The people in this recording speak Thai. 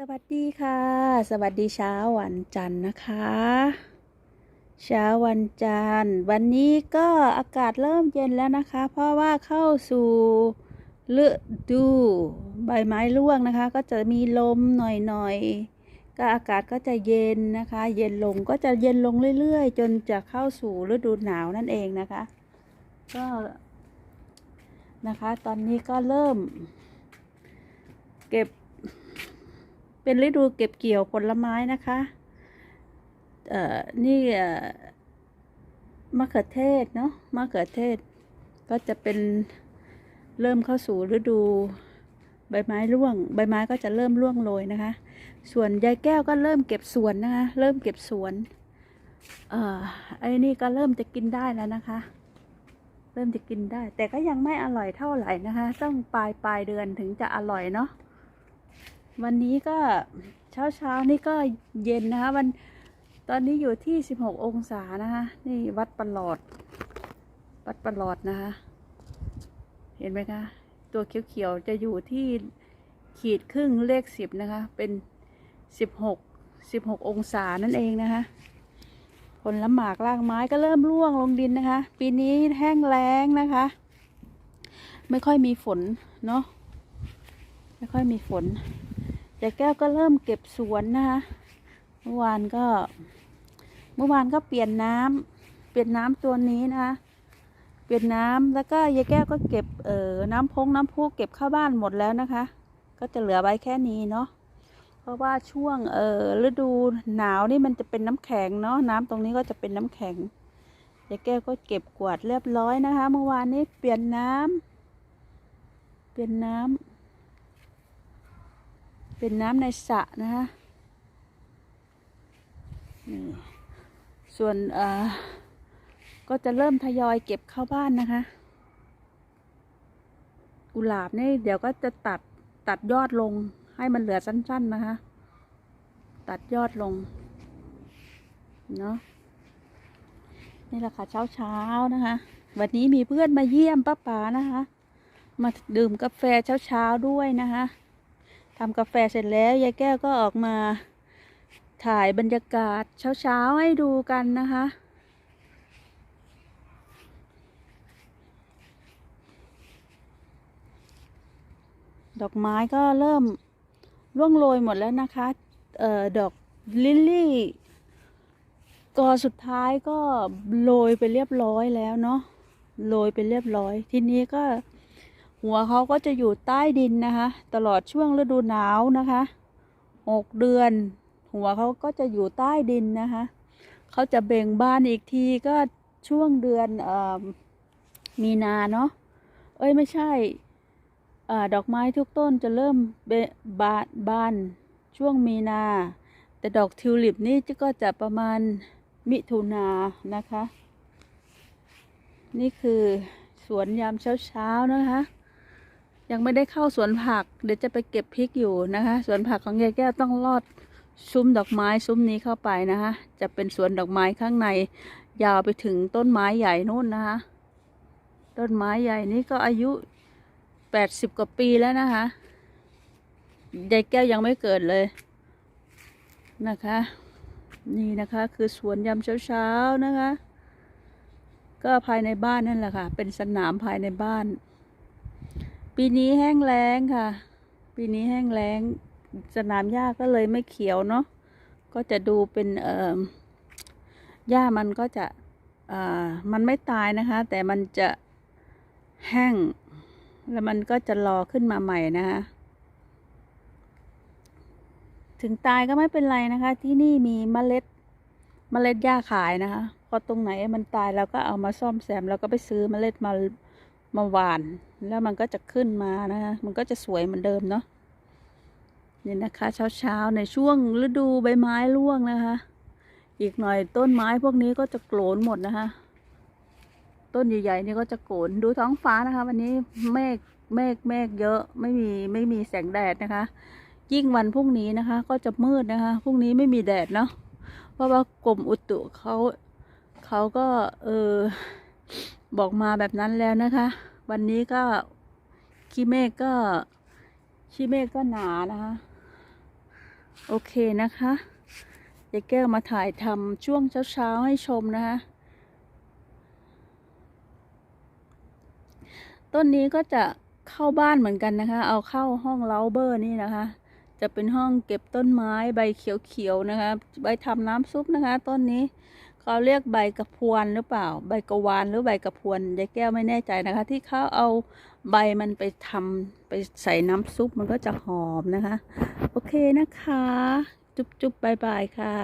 สวัสดีค่ะ สวัสดีเช้าวันจันทร์นะคะ เช้าวันจันทร์ วันนี้ก็อากาศเริ่มเย็นแล้วนะคะ เพราะว่าเข้าสู่ฤดูใบไม้ร่วงนะคะ ก็จะมีลมหน่อยๆก็อากาศก็จะเย็นนะคะ เย็นลงก็จะเย็นลงเรื่อยๆ จนจะเข้าสู่ฤดูหนาวนั่นเองนะคะ ก็นะคะ ตอนนี้ก็เริ่ม เก็บ เป็นฤดูเก็บเกี่ยวผลไม้นะคะ เอ่อ นี่เอ่อมะเขือเทศเนาะ มะเขือเทศ ก็จะเป็นเริ่มเข้าสู่ฤดูใบไม้ร่วง ใบไม้ก็จะเริ่มร่วงโรยนะคะ ส่วนยายแก้วก็เริ่มเก็บสวนนะคะ เริ่มเก็บสวน เอ่อ ไอ้นี่ก็เริ่มจะกินได้แล้วนะคะ เริ่มจะกินได้ แต่ก็ยังไม่อร่อยเท่าไหร่นะคะ ต้องปลายปลายเดือนถึงจะอร่อยเนาะ วันนี้ก็เช้าเช้านี่ก็เย็นนะคะวันตอนนี้อยู่ที่ 16 องศานะคะนี่วัดประหลอด วัดประหลอดนะคะ เห็นไหมคะ ตัวเขียวๆจะอยู่ที่ขีดครึ่งเลขสิบนะคะ เป็น 16 16 องศานั่นเองนะคะผลละหมากรากไม้ก็เริ่มร่วงลงดินนะคะ ปีนี้แห้งแล้งนะคะ ไม่ค่อยมีฝนเนาะไม่ค่อยมีฝน ยายแก้วก็เริ่มเก็บสวนนะคะเมื่อวานก็ เมื่อวานก็เปลี่ยนน้ำเปลี่ยนน้ำตัวนี้นะคะเปลี่ยนน้ำแล้วก็ยายแก้วก็เก็บเอ่อน้ำพงน้ำพุเก็บเข้าบ้านหมดแล้วนะคะ ก็จะเหลือไว้แค่นี้เนาะเพราะว่าช่วงเอ่อฤดูหนาวนี่มันจะเป็นน้ำแข็งเนาะน้ำตรงนี้ก็จะเป็นน้ำแข็งยายแก้วก็เก็บกวาดเรียบร้อยนะคะ เมื่อวานนี้เปลี่ยนน้ำเปลี่ยนน้ำ เป็นน้ำในสระนะคะส่วนก็จะเริ่มทยอยเก็บเข้าบ้านนะคะ กุหลาบนี่เดี๋ยวก็จะตัดตัดยอดลงให้มันเหลือสั้น ๆนะคะ ตัดยอดลง เนาะนี่แหละค่ะเช้าเช้านะคะ วันนี้มีเพื่อนมาเยี่ยมป้าป๋านะคะ มาดื่มกาแฟเช้าๆด้วยนะคะ ทำกาแฟเสร็จแล้วยายแก้วก็ออกมาถ่ายบรรยากาศเช้าๆให้ดูกันนะคะ ดอกไม้ก็เริ่มร่วงโรยหมดแล้วนะคะออดอกลิลลี่กอสุดท้ายก็โรยไปเรียบร้อยแล้วเนาะโรยไปเรียบร้อย ทีนี้ก็ หัวเขาก็จะอยู่ใต้ดินนะคะ ตลอดช่วงฤดูหนาวนะคะหกเดือน หัวเขาก็จะอยู่ใต้ดินนะคะเขาจะเบ่งบานอีกทีก็ช่วงเดือนอมีนาเนาะเอ้ยไม่ใช่อดอกไม้ทุกต้นจะเริ่มเบบานบานช่วงมีนา แต่ดอกทิวลิปนี่ก็จะประมาณมิถุนานะคะ นี่คือสวนยามเช้าๆนะคะ ยังไม่ได้เข้าสวนผัก เดี๋ยวจะไปเก็บพริกอยู่นะคะ สวนผักของยายแก้วต้องลอดซุ้มดอกไม้ซุ้มนี้เข้าไปนะคะ จะเป็นสวนดอกไม้ข้างใน ยาวไปถึงต้นไม้ใหญ่นู่นนะคะ ต้นไม้ใหญ่นี่ก็อายุแปดสิบกว่าปีแล้วนะคะยายแก้วยังไม่เกิดเลยนะคะ นี่นะคะคือสวนยามเช้าๆนะคะ ก็ภายในบ้านนั่นแหละค่ะ เป็นสนามภายในบ้าน ปีนี้แห้งแล้งค่ะ ปีนี้แห้งแล้ง สนามหญ้าก็เลยไม่เขียวเนาะ ก็จะดูเป็นเอ่อหญ้ามันก็จะอ่ามันไม่ตายนะคะ แต่มันจะแห้ง แล้วมันก็จะรอขึ้นมาใหม่นะคะ ถึงตายก็ไม่เป็นไรนะคะ ที่นี่มีเมล็ดเมล็ดหญ้าขายนะคะ พอตรงไหนมันตายเราก็เอามาซ่อมแซมแล้วก็ไปซื้อเมล็ดมามาหว่าน แล้วมันก็จะขึ้นมานะคะ มันก็จะสวยเหมือนเดิมเนาะนี่นะคะ เช้าๆในช่วงฤดูใบไม้ร่วงนะคะ อีกหน่อยต้นไม้พวกนี้ก็จะโกรนหมดนะคะ ต้นใหญ่ๆนี่ก็จะโกรนดูท้องฟ้านะคะ วันนี้เมฆเมฆเมฆเยอะไม่มีไม่มีแสงแดดนะคะ ยิ่งวันพรุ่งนี้นะคะ ก็จะมืดนะคะพรุ่งนี้ไม่มีแดดเนาะเพราะว่ากรมอุตุเขาเขาก็เออบอกมาแบบนั้นแล้วนะคะ วันนี้ก็ขี้เมฆก็ขี้เมฆก็หนานะคะ โอเคนะคะยายแก้วมาถ่ายทำช่วงเช้าๆให้ชมนะคะต้นนี้ก็จะเข้าบ้านเหมือนกันนะคะ เอาเข้าห้องเลาเบอร์นี่นะคะ จะเป็นห้องเก็บต้นไม้ใบเขียวๆนะคะ ใบทำน้ำซุปนะคะ ต้นนี้ เขาเรียกใบกระพวนหรือเปล่า ใบกระวานหรือใบกระพวนยายแก้วไม่แน่ใจนะคะ ที่เขาเอาใบมันไปทำไปใส่น้ำซุปมันก็จะหอมนะคะ โอเคนะคะ จุ๊บๆบายบายค่ะ